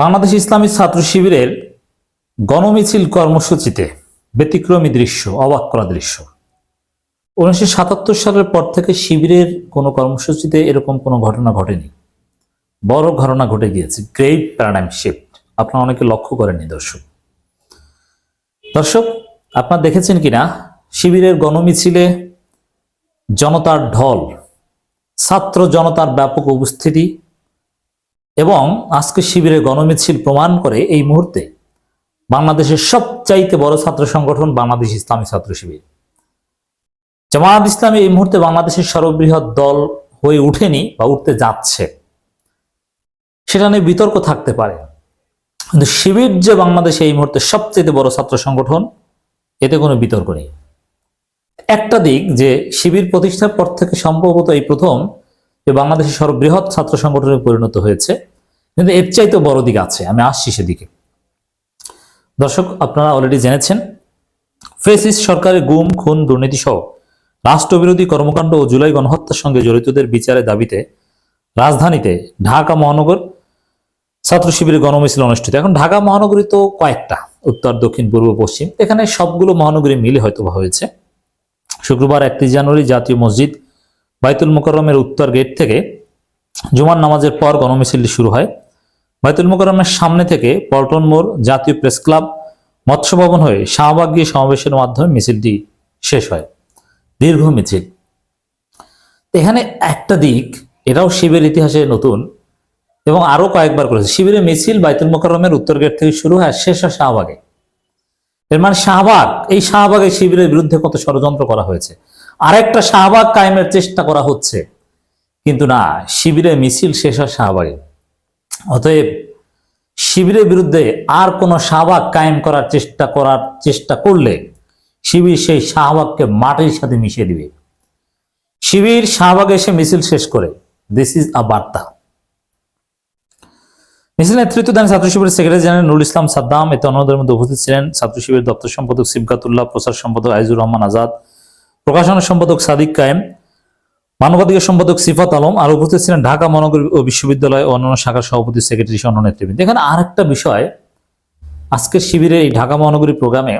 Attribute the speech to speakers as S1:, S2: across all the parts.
S1: বাংলাদেশ ইসলামী ছাত্র শিবিরের গণমিছিল কর্মসূচিতে ব্যতিক্রমী দৃশ্য, অবাক করা দৃশ্য। উনিশশো সাতাত্তর সালের পর থেকে শিবিরের কোনো কর্মসূচিতে এরকম কোনো ঘটনা ঘটেনি। বড় ঘটনা ঘটে গিয়েছে। গ্রেট প্যারাডাইম শিফট আপনারা অনেকে লক্ষ্য করেননি, দর্শক। দর্শক, আপনারা দেখেছেন কিনা? শিবিরের গণমিছিলে জনতার ঢল, ছাত্র জনতার ব্যাপক উপস্থিতি এবং আজকে শিবিরের গণমিছিল প্রমাণ করে এই মুহূর্তে বাংলাদেশের সবচাইতে বড় ছাত্র সংগঠন বাংলাদেশ ইসলামী ছাত্র শিবির। জামায়াত ইসলামী এই মুহূর্তে বাংলাদেশের সর্ববৃহৎ দল হয়ে উঠেনি বা উঠতে যাচ্ছে। সেটা নিয়ে বিতর্ক থাকতে পারে। কিন্তু শিবির যে বাংলাদেশে এই মুহূর্তে সবচেয়ে বড় ছাত্র সংগঠন, এতে কোনো বিতর্ক নেই। একটা দিক যে শিবির প্রতিষ্ঠার পর থেকে সম্ভবত এই প্রথম যে বাংলাদেশের সর্ববৃহৎ ছাত্র সংগঠনে পরিণত হয়েছে কিন্তু এর চাইতে বড় দিক আছে, আমি আসছি সেদিকে। দর্শক, আপনারা অলরেডি জেনেছেন ফেসিস সরকারের গুম, খুন দুর্নীতি সহ রাষ্ট্রবিরোধী কর্মকাণ্ড ও জুলাই গণহত্যার সঙ্গে জড়িতদের বিচারের দাবিতে রাজধানীতে ঢাকা মহানগর ছাত্র শিবিরের গণমিছিল অনুষ্ঠিত। এখন ঢাকা মহানগরী তো কয়েকটা, উত্তর, দক্ষিণ, পূর্ব, পশ্চিম, এখানে সবগুলো মহানগরী মিলে হয়তো হয়েছে। শুক্রবার একত্রিশ জানুয়ারি জাতীয় মসজিদ বাইতুল মোকরমের উত্তর গেট থেকে জুমার নামাজের পর গণমিছিলটি শুরু হয়। বাইতুল মোকরমের সামনে থেকে পল্টন মোড় জাতীয় প্রেস ক্লাব মৎস্য ভবন হয়ে শাহবাগ গিয়ে সমাবেশের মাধ্যমে মিছিলটি শেষ হয়। দীর্ঘ মিছিল। এখানে একটা দিক, এটাও শিবের ইতিহাসে নতুন এবং আরও কয়েকবার করেছে। শিবিরের মিছিল বাইতুল মোকরমের উত্তর গেট থেকে শুরু হয় শেষ হয় শাহবাগে। এর মানে শাহবাগ, এই শাহবাগে শিবিরের বিরুদ্ধে কত ষড়যন্ত্র করা হয়েছে। আরেকটা শাহবাগ কায়েমের চেষ্টা করা হচ্ছে, কিন্তু না, শিবিরের মিছিল শেষ হয় শাহবাগে। অতএব শিবিরের বিরুদ্ধে আর কোন শাহবাগ কায়েম করার চেষ্টা করার চেষ্টা করলে শিবির সেই শাহবাগকে মাটির সাথে মিশিয়ে দিবে। শিবির শাহবাগে এসে মিছিল শেষ করে। দিস ইজ আ বার্তা। মিছিল নেতৃত্ব দেন ছাত্র শিবিরের সেক্রেটারি জেনারেল নুরুল ইসলাম সাদ্দাম। এতে অন্যদের মধ্যে উপস্থিত ছিলেন ছাত্র শিবিরের দপ্তর সম্পাদক সিবগাতুল্লাহ প্রচার সম্পাদক আইজুর রহমান আজাদ, প্রকাশনা সম্পাদক সাদিক কায়েম মানবাধিকার সম্পাদক সিফাত আলম আর উপস্থিত ছিলেন ঢাকা মহানগর বিশ্ববিদ্যালয় ও অন্যান্য শাখার সভাপতি সেক্রেটারি অন্য নেতৃবৃন্দ। এখানে আর একটা বিষয়, আজকের শিবিরের এই ঢাকা মহানগরী প্রোগ্রামে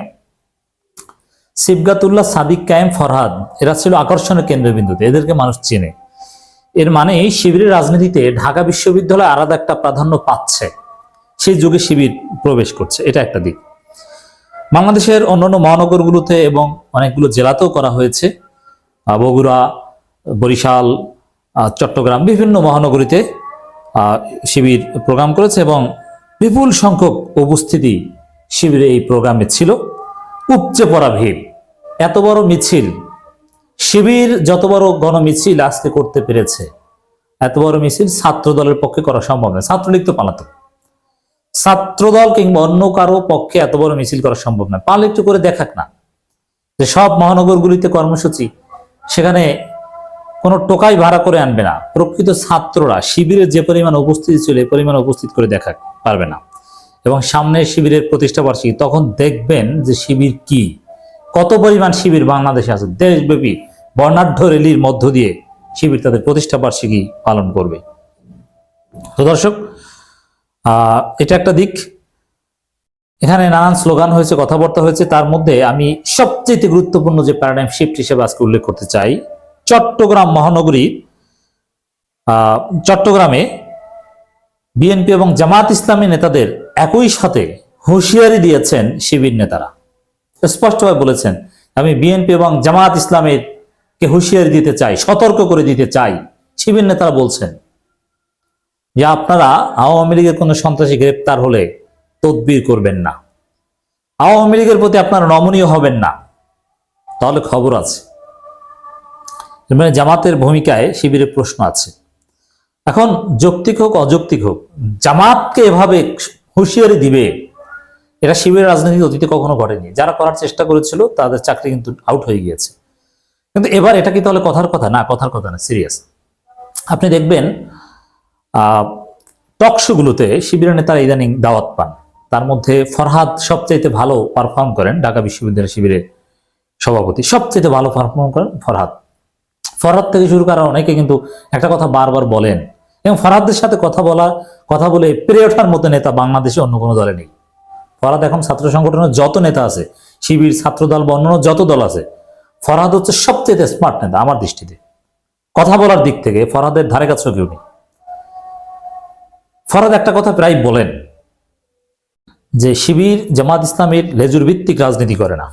S1: সিবগাতুল্লাহ সাদিক কায়েম ফরহাদ, এরা ছিল আকর্ষণের কেন্দ্রবিন্দুতে, এদেরকে মানুষ চেনে। এর মানে শিবিরের রাজনীতিতে ঢাকা বিশ্ববিদ্যালয় আলাদা একটা প্রাধান্য পাচ্ছে। সেই যুগে শিবির প্রবেশ করছে, এটা একটা দিক। বাংলাদেশের অন্যান্য মহানগরগুলোতে এবং অনেকগুলো জেলাতেও করা হয়েছে। বগুড়া বরিশাল চট্টগ্রাম বিভিন্ন মহানগরীতে শিবির প্রোগ্রাম করেছে এবং বিপুল সংখ্যক উপস্থিতি শিবিরে এই প্রোগ্রামে ছিল। উপচে পড়া ভিড়। এত বড় মিছিল। শিবির যত বড় গণমিছিল আজকে করতে পেরেছে, এত বড় মিছিল ছাত্র দলের পক্ষে করা সম্ভব নয়। ছাত্রলীগ তো পালাতো। ছাত্রদল কিংবা অন্য কারও পক্ষে এত বড় মিছিল করা সম্ভব নয়। পারলে একটু করে দেখাক না। যে সব মহানগরগুলিতে কর্মসূচি, সেখানে কোনো টোকাই ভাড়া করে আনবে না। প্রকৃত ছাত্ররা শিবিরের যে পরিমাণ উপস্থিতি ছিল এই পরিমাণ উপস্থিত করে দেখা পারবে না। এবং সামনে শিবিরের প্রতিষ্ঠা বার্ষিকী, তখন দেখবেন যে শিবির কি। কত পরিমাণ শিবির বাংলাদেশে আছে। দেশব্যাপী বর্ণাঢ্য রেলির মধ্য দিয়ে শিবির তাদের প্রতিষ্ঠা বার্ষিকী পালন করবে। তো দর্শক এটা একটা দিক। এখানে নানান স্লোগান হয়েছে, কথাবার্তা হয়েছে। তার মধ্যে আমি সবচেয়ে গুরুত্বপূর্ণ যে প্যারাডাইম শিফট হিসেবে আজকে উল্লেখ করতে চাই চট্টগ্রাম মহানগরী চট্টগ্রামে বিএনপি এবং জামাত ইসলামী নেতাদের একই সাথে হুঁশিয়ারি দিয়েছেন শিবির নেতারা। স্পষ্টভাবে বলেছেন, আমি বিএনপি এবং জামাত ইসলামের কে হুঁশিয়ারি দিতে চাই, সতর্ক করে দিতে চাই, শিবির নেতারা বলছেন। যে আপনারা আওয়ামী লীগের কোনো সন্ত্রাসী গ্রেপ্তার হলে তদবির করবেন না। আওয়ামী লীগের প্রতি আপনারা নমনীয় হবেন না। তাহলে খবর আছে। মানে জামাতের ভূমিকায় শিবিরের প্রশ্ন আছে। এখন যৌক্তিক হোক, অযৌক্তিক হোক, জামাতকে এভাবে হুঁশিয়ারি দিবে, এটা শিবিরের রাজনীতি অতীতে কখনো ঘটেনি। যারা করার চেষ্টা করেছিল, তাদের চাকরি কিন্তু আউট হয়ে গিয়েছে। কিন্তু এবার এটা কি তাহলে কথার কথা? না, কথার কথা না সিরিয়াস আপনি দেখবেন টকশোগুলোতে শিবিরের নেতারা ইদানিং দাওয়াত পান। তার মধ্যে ফরহাদ সবচাইতে ভালো পারফর্ম করেন, ঢাকা বিশ্ববিদ্যালয় শিবিরের সভাপতি। সবচাইতে ভালো পারফর্ম করেন ফরহাদ। ফরহাদ থেকে শুরু করা অনেকে কিন্তু একটা কথা বারবার বলেন। এবং ফরহাদের সাথে কথা বলা, কথা বলে পেরে ওঠার মতো নেতা বাংলাদেশে অন্য কোনো দলে নেই। ফরাদ এখন ছাত্র সংগঠনের যত নেতা আছে, শিবির ছাত্রদল বা অন্যান্য যত দল আছে ফরহাদ হচ্ছে সবচেয়ে স্মার্ট নেতা আমার দৃষ্টিতে। কথা বলার দিক থেকে ফরাদের ধারে কাছেও কেউ নেই। ফরাদ একটা কথা প্রায় বলেন, যে শিবির জামাত ইসলামের লেজুর ভিত্তিক রাজনীতি করে না।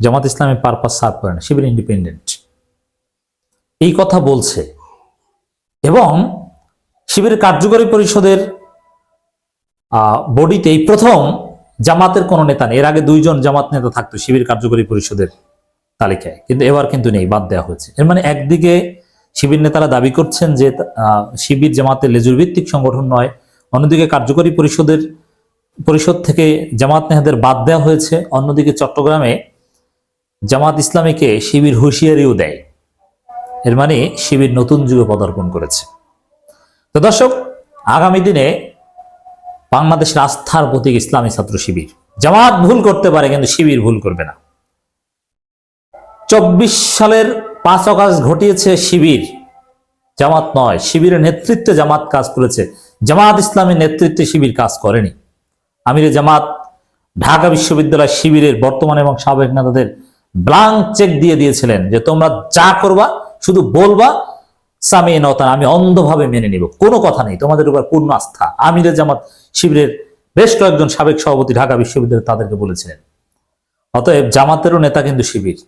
S1: জামাত ইসলামের পারপাস সার্ভ করে না, শিবির ইন্ডিপেন্ডেন্ট এই কথা বলছে। এবং শিবিরের কার্যকরী পরিষদের বডিতে এই প্রথম জামাতের কোনো নেতা নেই। এর আগে দুইজন জামাত নেতা থাকতো শিবির কার্যকরী পরিষদের তালিকায়। কিন্তু এবার কিন্তু নেই, বাদ দেওয়া হয়েছে। এর মানে একদিকে শিবির নেতারা দাবি করছেন যে শিবির জামাতের লেজুর ভিত্তিক সংগঠন নয়, অন্যদিকে কার্যকরী পরিষদের, পরিষদ থেকে জামাত নেহাদের বাদ দেওয়া হয়েছে। অন্যদিকে চট্টগ্রামে জামাত ইসলামীকে শিবির হুঁশিয়ারিও দেয়। এর মানে শিবির নতুন যুগে পদার্পণ করেছে। তো দর্শক, আগামী দিনে বাংলাদেশের আস্থার প্রতীক ইসলামী ছাত্র শিবির। জামাত ভুল করতে পারে, কিন্তু শিবির ভুল করবে না। চব্বিশ সালের পাঁচ অগাস্ট ঘটিয়েছে শিবির। জামাত নয়, শিবিরের নেতৃত্বে জামাত কাজ করেছে। জামাত ইসলামের নেতৃত্বে শিবির কাজ করেনি। আমিরে জামাত ঢাকা বিশ্ববিদ্যালয় শিবিরের বর্তমান এবং সাবেক নেতাদের ব্লাঙ্ক চেক দিয়ে দিয়েছিলেন যে তোমরা যা করবা শুধু বলবা, সামিয়ে নতান আমি অন্ধভাবে মেনে নিব। কোনো কথা নেই, তোমাদের উপর পূর্ণ আস্থা। আমিরে জামাত শিবিরের বেশ কয়েকজন সাবেক সভাপতি ঢাকা বিশ্ববিদ্যালয় তাদেরকে বলেছিলেন। অতএব জামাতেরও নেতা কিন্তু শিবির।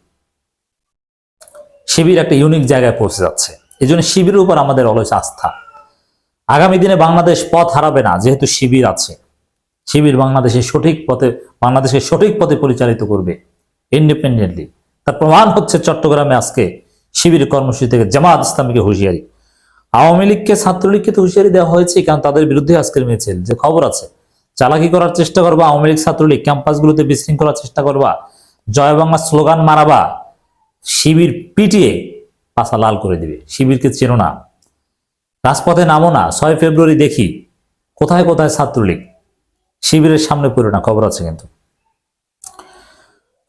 S1: শিবির একটা ইউনিক জায়গায় পৌঁছে যাচ্ছে। এই জন্য শিবিরের উপর আমাদের অলস আস্থা। আগামী দিনে বাংলাদেশ পথ হারাবে না, যেহেতু শিবির আছে। শিবির বাংলাদেশের সঠিক পথে বাংলাদেশের সঠিক পথে পরিচালিত করবে ইন্ডিপেন্ডেন্টলি তার প্রমাণ হচ্ছে চট্টগ্রামে আজকে শিবির কর্মসূচি থেকে জামাত ইসলামীকে হুঁশিয়ারি। আওয়ামী লীগকে, ছাত্রলীগকে তো হুঁশিয়ারি দেওয়া হয়েছে, কারণ তাদের বিরুদ্ধে আজকের মিছিল। যে খবর আছে, চালাকি করার চেষ্টা করবা আওয়ামী লীগ, ছাত্রলীগ, ক্যাম্পাসগুলোতে বিশৃঙ্খলার চেষ্টা করবা, জয় বাংলা স্লোগান মারাবা, শিবির পিটিয়ে পাশা লাল করে দিবে। শিবিরকে চেনো না, রাজপথে নামো না, ছয় ফেব্রুয়ারি দেখি, কোথায় কোথায় ছাত্রলীগ, শিবিরের সামনে পড়ে না, খবর আছে কিন্তু।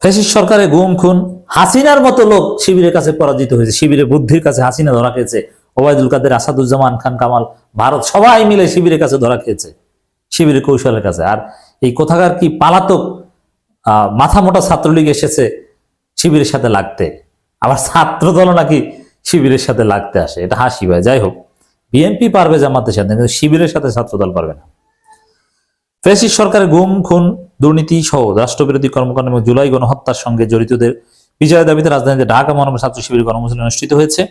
S1: ফেসিস সরকারের গুম, খুন, হাসিনার মতো লোক শিবিরের কাছে পরাজিত হয়েছে। শিবিরের বুদ্ধির কাছে হাসিনা ধরা খেয়েছে। ওবায়দুল কাদের, আসাদুজ্জামান খান, কামাল ভারত, সবাই মিলে শিবিরের কাছে ধরা খেয়েছে। শিবিরের কৌশলের কাছে। আর এই কোথাকার কি পালাতক মাথা মোটা ছাত্রলীগ এসেছে শিবিরের সাথে লাগতে? আবার ছাত্র দল নাকি শিবিরের সাথে লাগতে আসে? এটা হাসি ভাই। যাই হোক, বিএনপি পারবে জামাতের সাথে, কিন্তু শিবিরের সাথে ছাত্রদল পারবে না। ফেসিস সরকারের গুম, খুন দুর্নীতি সহ রাষ্ট্রবিরোধী কর্মকাণ্ড এবং জুলাই গণহত্যার সঙ্গে জড়িতদের বিজয়ের দাবিতে রাজধানীতে ঢাকা মহানগর ছাত্র শিবির কর্মসূচি অনুষ্ঠিত হয়েছে।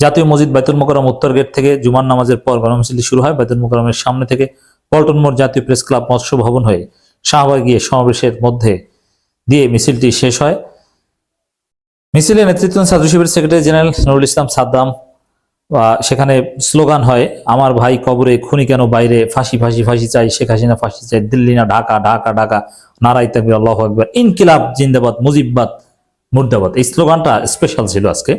S1: জাতীয় মসজিদ বাইতুল মোকরম উত্তর গেট থেকে জুমার নামাজের পর কর্মসূচি শুরু হয়। বাইতুল মোকরমের সামনে থেকে পল্টন মোড় জাতীয় প্রেস ক্লাব মৎস্য ভবন হয়ে শাহবাগ গিয়ে সমাবেশের মধ্যে দিয়ে মিছিলটি শেষ হয়। মিছিলে নেতৃত্ব ছাত্র শিবির সেক্রেটারি জেনারেল নুরুল ইসলাম সাদ্দাম সেখানে স্লোগান হয়, আমার ভাই কবরে খুনি কেন বাইরে? ফাঁসি ফাঁসি ফাঁসি চাই, শেখ হাসিনা ফাঁসি চাই। দিল্লি না, ঢাকা ঢাকা ঢাকা। নারাই তাকবির, আল্লাহ আকবর। ইনকিলাব, জিন্দাবাদ, মুজিববাদ, মুর্দাবাদ। এই স্লোগানটা স্পেশাল ছিল আজকে।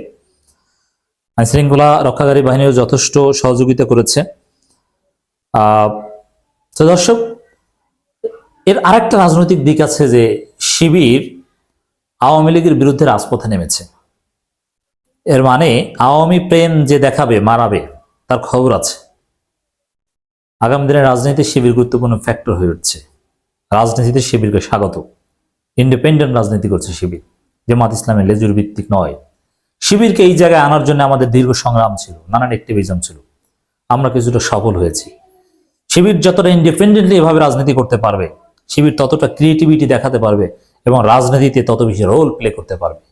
S1: আইন শৃঙ্খলা রক্ষাকারী বাহিনীও যথেষ্ট সহযোগিতা করেছে। তো দর্শক, এর আরেকটা রাজনৈতিক দিক আছে যে শিবির আওয়ামী লীগের বিরুদ্ধে রাজপথে নেমেছে। এর মানে আওয়ামী প্রেম যে দেখাবে মারাবে তার খবর আছে। আগামী দিনে রাজনীতি শিবির গুরুত্বপূর্ণ ফ্যাক্টর হয়ে উঠছে। রাজনীতিতে শিবিরকে স্বাগত। ইন্ডিপেন্ডেন্ট রাজনীতি করছে শিবির। জামাত ইসলামের লেজুর ভিত্তিক নয়। শিবিরকে এই জায়গায় আনার জন্য আমাদের দীর্ঘ সংগ্রাম ছিল, নানান অ্যাক্টিভিজম ছিল। আমরা কিছুটা সফল হয়েছি। শিবির যতটা ইন্ডিপেন্ডেন্টলি এভাবে রাজনীতি করতে পারবে, শিবির ততটা ক্রিয়েটিভিটি দেখাতে পারবে এবং রাজনীতিতে তত বেশি রোল প্লে করতে পারবে।